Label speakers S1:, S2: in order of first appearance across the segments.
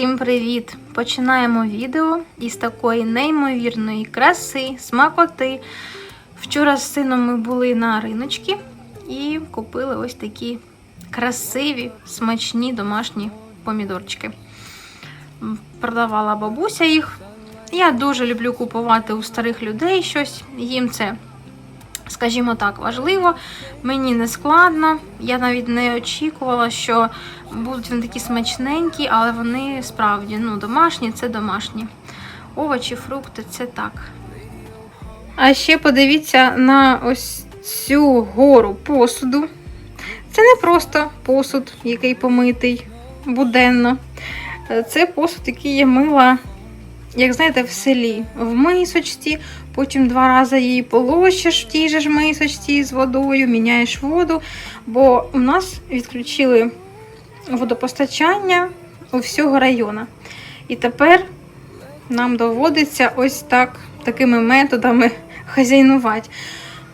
S1: всім привіт! Починаємо відео із такої неймовірної краси, смакоти. Вчора з сином ми були на риночці і купили ось такі красиві, смачні домашні помідорчики. Продавала бабуся їх. Я дуже люблю купувати у старих людей щось. Їм це, скажімо так, важливо. Мені не складно. Я навіть не очікувала, що будуть вони такі смачненькі, але вони справді ну, домашні це домашні. Овочі, фрукти це так. А ще подивіться на ось цю гору посуду. Це не просто посуд, який помитий буденно. Це посуд, який я мила, як знаєте, в селі, в мисочці. Потім два рази її полощиш в тій же ж мисочці з водою, міняєш воду. Бо у нас відключили водопостачання у всього району. І тепер нам доводиться ось так такими методами хазяйнувати.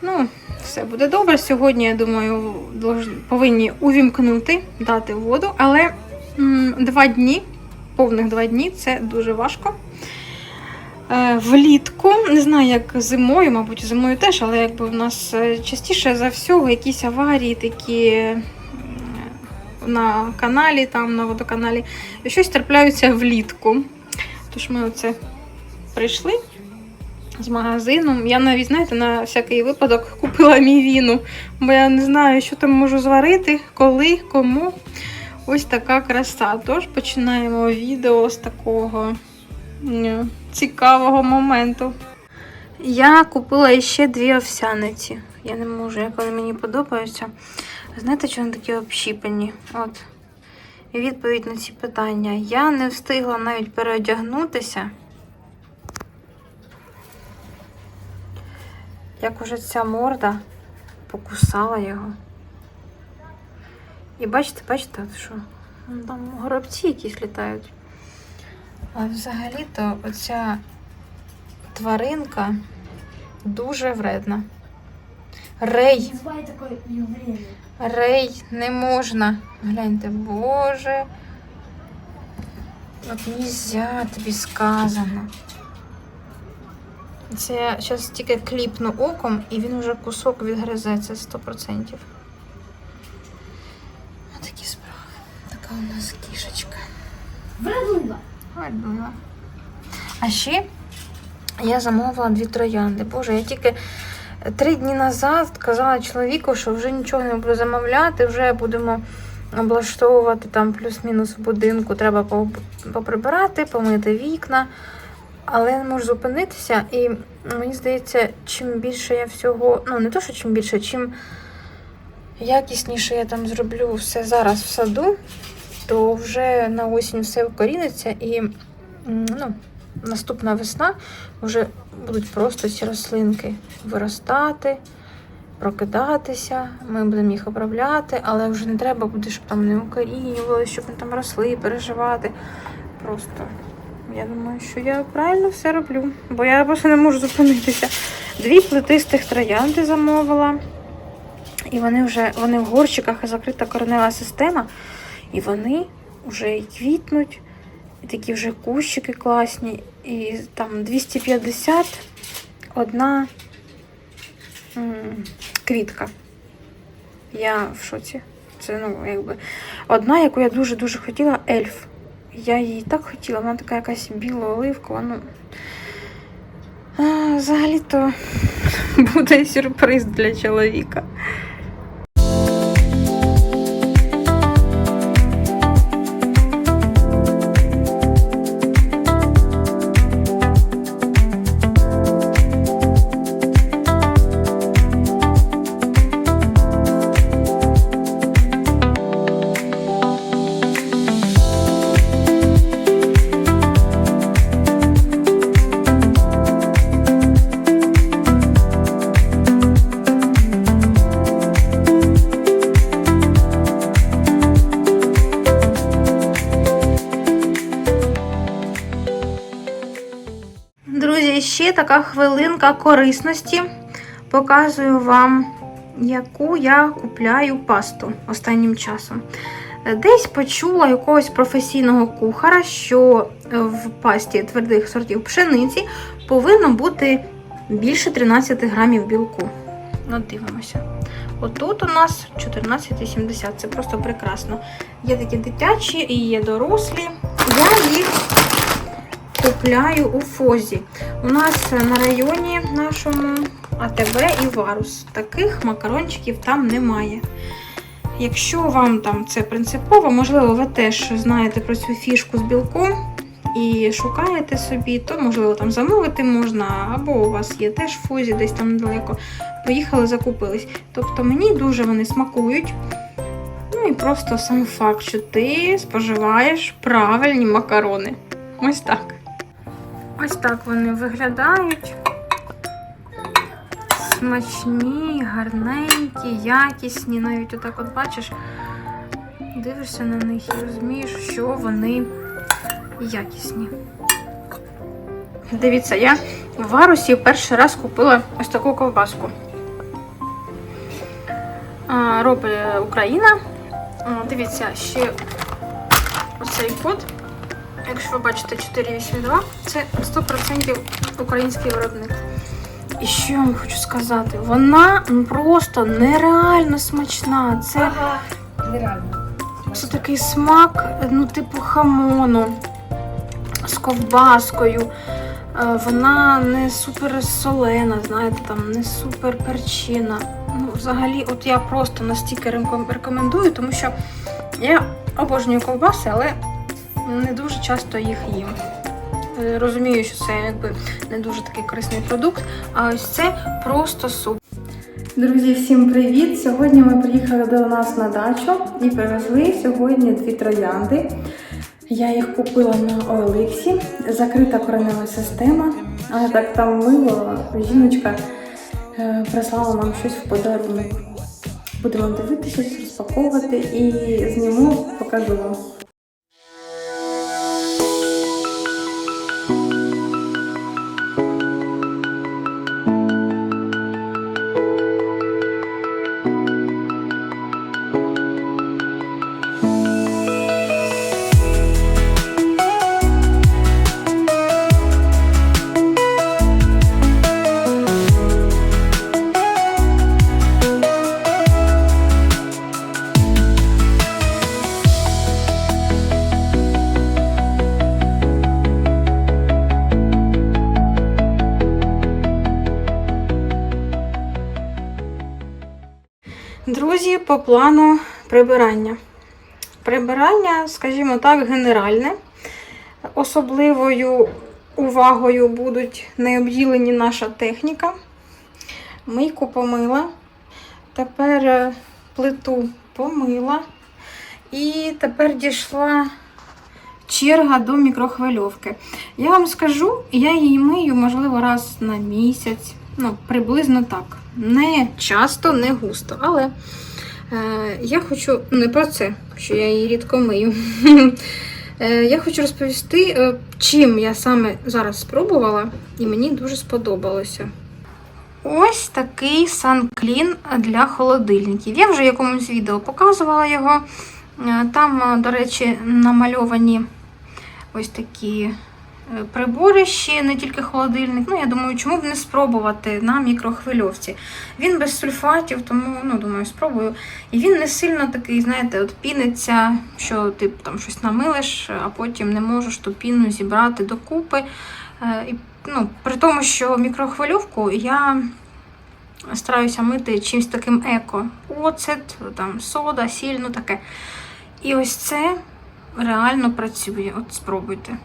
S1: Ну, все буде добре. Сьогодні, я думаю, повинні увімкнути, дати воду, але м, два дні, повних два дні це дуже важко. Е, Влітку, не знаю, як зимою, мабуть, зимою теж, але якби в нас е, частіше за всього якісь аварії такі на каналі, там на водоканалі, щось трапляються влітку. Тож ми оце прийшли з магазину. Я навіть, знаєте, на всякий випадок купила мівіну, бо я не знаю, що там можу зварити, коли, кому. Ось така краса. Тож починаємо відео з такого цікавого моменту. Я купила ще дві овсяниці. Я не можу, як вони мені подобаються. Знаєте, що вони такі общіпані? От. І відповідь на ці питання. Я не встигла навіть переодягнутися. Як уже ця морда покусала його. І бачите, бачите, що? Там горобці якісь літають. А взагалі-то оця тваринка дуже вредна. Рей. Рей, не можна. Гляньте, боже. От нельзя, тобі сказано. Це я зараз тільки кліпну оком, і він вже кусок відгризеться 100%. У нас кішечка. Гарно. А ще я замовила дві троянди. Боже, я тільки три дні назад казала чоловіку, що вже нічого не буду замовляти, вже будемо облаштовувати там плюс-мінус в будинку. Треба поприбирати, помити вікна. Але я не можу зупинитися, і мені здається, чим більше я всього, ну не то, що чим більше, чим якісніше я там зроблю все зараз в саду, то вже на осінь все вкоріниться і ну, наступна весна вже будуть просто ці рослинки виростати, прокидатися. Ми будемо їх обробляти, але вже не треба буде, щоб там не укорінювали, щоб вони там росли, переживати. Просто я думаю, що я правильно все роблю, бо я просто не можу зупинитися. Дві плетистих троянди замовила. І вони вже вони в горщиках і закрита коренева система. І вони вже і квітнуть, і такі вже кущики класні. І там 250 одна квітка. Я в шоці. Це ну, якби одна, яку я дуже-дуже хотіла, ельф. Я її так хотіла, вона така якась біла оливкова. Ну, взагалі-то буде сюрприз для чоловіка. Ще така хвилинка корисності. Показую вам, яку я купляю пасту останнім часом. Десь почула якогось професійного кухара, що е, в пасті твердих сортів пшениці повинно бути більше 13 грамів білку. Ну, дивимося. Отут у нас 14,70. Це просто прекрасно. Є такі дитячі і є дорослі. Я їх купляю у Фозі. У нас на районі нашому АТБ і Варус. Таких макарончиків там немає. Якщо вам там це принципово, можливо, ви теж знаєте про цю фішку з білком і шукаєте собі, то можливо там замовити можна, або у вас є теж Фозі десь там недалеко. Поїхали, закупились. Тобто мені дуже вони смакують. Ну і просто сам факт, що ти споживаєш правильні макарони. Ось так. Ось так вони виглядають. Смачні, гарненькі, якісні. Навіть отак от бачиш, дивишся на них і розумієш, що вони якісні. Дивіться, я в Варусі перший раз купила ось таку ковбаску. Робить Україна. Дивіться, ще оцей код. Якщо ви бачите 482, це 100% український виробник. І що я вам хочу сказати? Вона просто нереально смачна. Це,
S2: Ага. Нереально.
S1: це такий смак, ну, типу хамону з ковбаскою. Е, Вона не супер солена, знаєте, там не супер перчина. Ну, взагалі, от я просто настільки рекомендую, тому що я обожнюю ковбаси, але не дуже часто їх їм. Е, Розумію, що це якби не дуже такий корисний продукт, а ось це просто суп. Друзі, всім привіт! Сьогодні ми приїхали до нас на дачу і привезли сьогодні дві троянди. Я їх купила на OLX, закрита коренева система, але так там мило, жіночка е, прислала нам щось в подарунок. Будемо дивитися, розпаковувати і зніму, покажу вам. По плану прибирання. Прибирання, скажімо так, генеральне. Особливою увагою будуть не обділені наша техніка. Мийку помила. Тепер е, плиту помила. І тепер дійшла черга до мікрохвильовки. Я вам скажу, я її мию, можливо, раз на місяць. Ну, приблизно так. Не часто, не густо. Але я хочу не про це, що я її рідко мию. Е, я хочу розповісти, е, чим я саме зараз спробувала, і мені дуже сподобалося. Ось такий санклін для холодильників. Я вже в якомусь відео показувала його. Е, Там, е, до речі, намальовані ось такі е, прибори ще, не тільки холодильник. Ну, я думаю, чому б не спробувати на мікрохвильовці. Він без сульфатів, тому ну, думаю, спробую. І він не сильно такий, знаєте, от піниться, що ти там щось намилиш, а потім не можеш ту піну зібрати докупи. Е, І, ну, при тому, що мікрохвильовку я стараюся мити чимось таким еко. Оцет, там, сода, сіль, ну таке. І ось це реально працює. От спробуйте.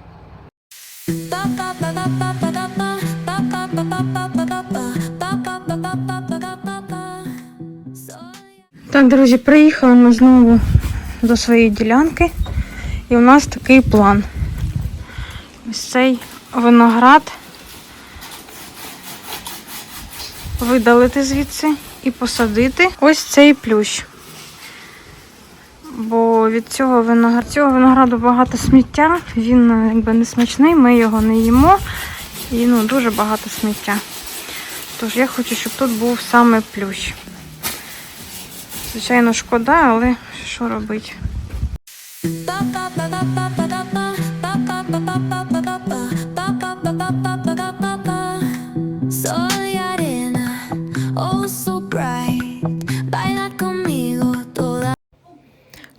S1: Так, друзі, приїхали ми знову до своєї ділянки. І у нас такий план. Ось цей виноград видалити звідси і посадити ось цей плющ. Бо від цього винограду, цього винограду багато сміття, він е, якби не смачний, ми його не їмо. І ну, дуже багато сміття. Тож я хочу, щоб тут був саме плющ. Звичайно, шкода, але що робити?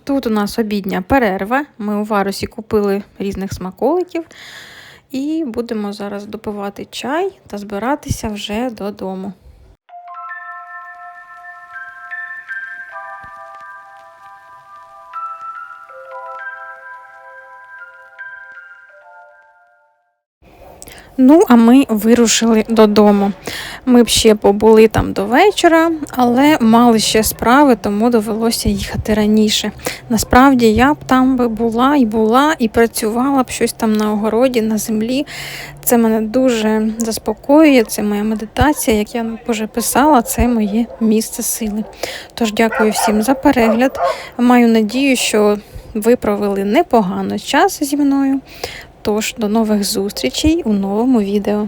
S1: Тут у нас обідня перерва. Ми у варусі купили різних смаколиків. І будемо зараз допивати чай та збиратися вже додому. Ну, а ми вирушили додому. Ми б ще побули там до вечора, але мали ще справи, тому довелося їхати раніше. Насправді я б там би була і була, і працювала б щось там на огороді, на землі. Це мене дуже заспокоює, це моя медитація. Як я вже писала, це моє місце сили. Тож дякую всім за перегляд. Маю надію, що ви провели непогано час зі мною. Тож до нових зустрічей у новому відео.